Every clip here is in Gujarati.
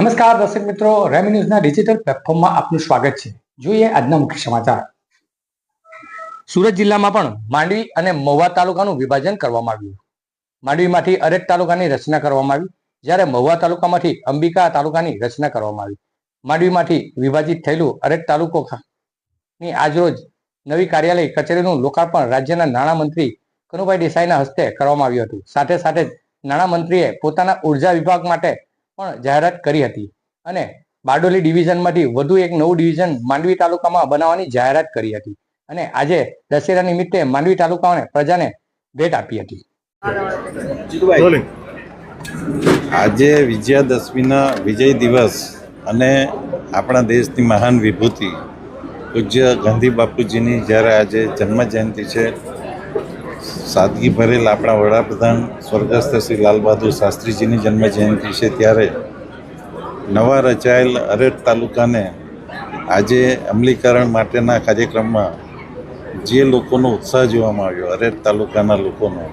નમસ્કાર દર્શક મિત્રો, રેમી ન્યૂઝના ડિજિટલ પ્લેટફોર્મમાં આપનું સ્વાગત છે. જોઈએ આજના મુખ્ય સમાચાર. સુરત જિલ્લામાં પણ માંડવી અને મહુવા તાલુકાનું વિભાજન કરવામાં આવ્યું. માંડવીમાંથી અરેટ તાલુકાની રચના કરવામાં આવી. જ્યારે મહુવા તાલુકામાંથી અંબિકા તાલુકાની રચના કરવામાં આવી. માંડવીમાંથી વિભાજિત થયેલું અરેટ તાલુકો ની આજરોજ નવી કાર્યાલય કચેરીનું લોકાર્પણ રાજ્યના નાણામંત્રી કનુભાઈ દેસાઈના હસ્તે કરવામાં આવ્યું હતું. સાથે સાથે નાણામંત્રીએ પોતાના ઊર્જા વિભાગ માટે પણ જાહેરાત કરી હતી. અને બારડોલી ડિવિઝનમાંથી વધુ એક નવું ડિવિઝન માંડવી તાલુકામાં બનાવવાની જાહેરાત કરી હતી. અને આજે દશેરા નિમિત્તે માંડવી તાલુકાને પ્રજાને ભેટ આપી હતી. આજે વિજયાદશમીના વિજય દિવસ અને આપણા દેશની મહાન વિભૂતિ પૂજ્ય ગાંધી બાપુજીની જ્યારે આજે જન્મ જયંતિ છે સાદગી ભરેલ આપણા વડાપ્રધાન સ્વર્ગસ્થ શ્રી લાલ બહાદુર શાસ્ત્રીજીની જન્મ જયંતિ છે ત્યારે નવા રચાયેલ અરેઠ તાલુકાને આજે અમલીકરણ માટેના કાર્યક્રમમાં જે લોકોનો ઉત્સાહ જોવામાં આવ્યો, અરેઠ તાલુકાના લોકોનો,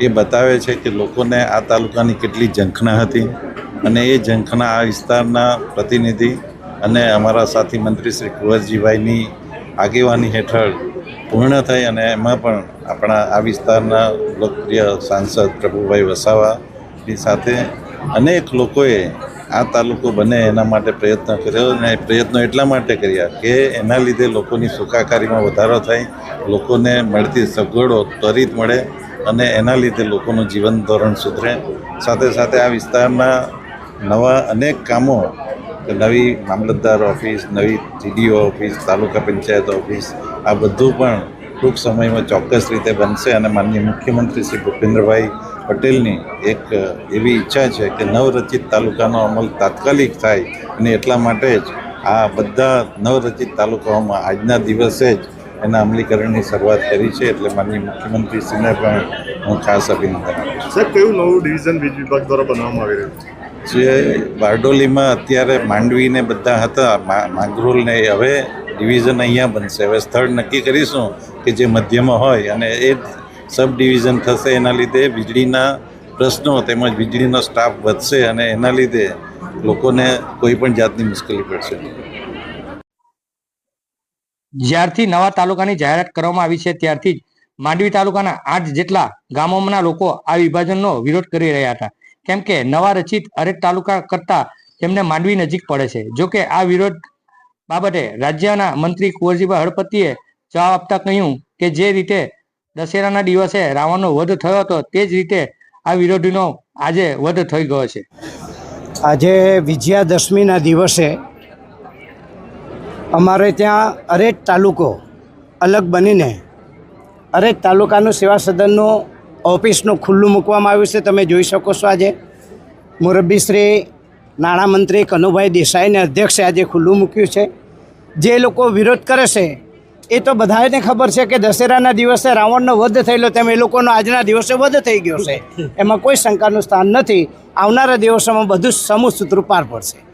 એ બતાવે છે કે લોકોને આ તાલુકાની કેટલી ઝંખના હતી અને એ ઝંખના આ વિસ્તારના પ્રતિનિધિ અને અમારા સાથી મંત્રી શ્રી કુંવરજીભાઈની આગેવાની હેઠળ પૂર્ણ થઈ અને એમાં પણ આપણા આ વિસ્તારના લોકપ્રિય સાંસદ પ્રભુભાઈ વસાવાની સાથે અનેક લોકોએ આ તાલુકો બને એના માટે પ્રયત્ન કર્યો અને પ્રયત્નો એટલા માટે કર્યા કે એના લીધે લોકોની સુખાકારીમાં વધારો થાય, લોકોને મળતી સગવડો ત્વરિત મળે અને એના લીધે લોકોનું જીવન ધોરણ સુધરે. સાથે સાથે આ વિસ્તારના નવા અનેક કામો કે નવી મામલતદાર ઓફિસ, નવી GDO office, taluka panchayat office, આ બધું પણ ટૂંક સમયમાં ચોક્કસ રીતે બનશે અને માનનીય મુખ્યમંત્રી શ્રી ભૂપેન્દ્રભાઈ પટેલની એક એવી ઈચ્છા છે કે નવરચિત તાલુકાનો અમલ તાત્કાલિક થાય અને એટલા માટે જ આ બધા નવરચિત તાલુકાઓમાં આજના દિવસે જ એના અમલીકરણની શરૂઆત કરી છે એટલે માનનીય મુખ્યમંત્રીશ્રીને પણ હું ખાસ અભિનંદન આપું સર કયું નવું ડિવિઝન વીજ વિભાગ દ્વારા બનાવવામાં આવી રહ્યું છે? જે બારડોલીમાં અત્યારે માંડવીને બધા હતા માંગરોલને હવે ડિવિઝન અહીંયા બનશે. હવે સ્થળ નક્કી કરીશું કે જે મધ્યમાં હોય અને એ સબ ડિવિઝન થશે. એના લીધે વીજળીના પ્રશ્નો તેમજ વીજળીનો સ્ટાફ વધશે અને એના લીધે લોકોને કોઈ પણ જાતની મુશ્કેલી પડશે જ્યારથી નવા તાલુકાની જાહેરાત કરવામાં આવી છે, ત્યારથી માંડવી તાલુકાના આઠ જેટલા ગામોના લોકો આ વિભાજનનો વિરોધ કરી રહ્યા હતા. કેમ કે નવા રચિત અરેટ તાલુકા કરતા તેમને માંડવી નજીક પડે છે. જોકે આ વિરોધ બાબતે રાજ્યના મંત્રી કુંવરજીભાઈ હળપતિએ જવાબ આપતા કહ્યું કે જે રીતે દશેરાના દિવસે રાવણનો વધ થયો હતો તે જ રીતે આ વિરોધીનો આજે વધ થઈ ગયો છે. આજે વિજયાદશમીના દિવસે અમારે ત્યાં અરેટ તાલુકો અલગ બનીને અરેટ તાલુકાનું સેવા સદનનું ઓફિસનું ખુલ્લું મૂકવામાં આવ્યું છે. તમે જોઈ શકો છો આજે. મુરબ્બી શ્રી નાણામંત્રી કનુભાઈ દેસાઈને અધ્યક્ષે આજે ખુલ્લું મૂક્યું છે. જે લોકો વિરોધ કરે છે, એ તો બધાને ખબર છે કે દશેરાના દિવસે રાવણનો વધ થયેલો તેમ એ લોકોનો આજના દિવસે વધ થઈ ગયો છે. એમાં કોઈ શંકાનું સ્થાન નથી. આવનારા દિવસોમાં બધું સમૂહ સૂત્રું પાર પડશે.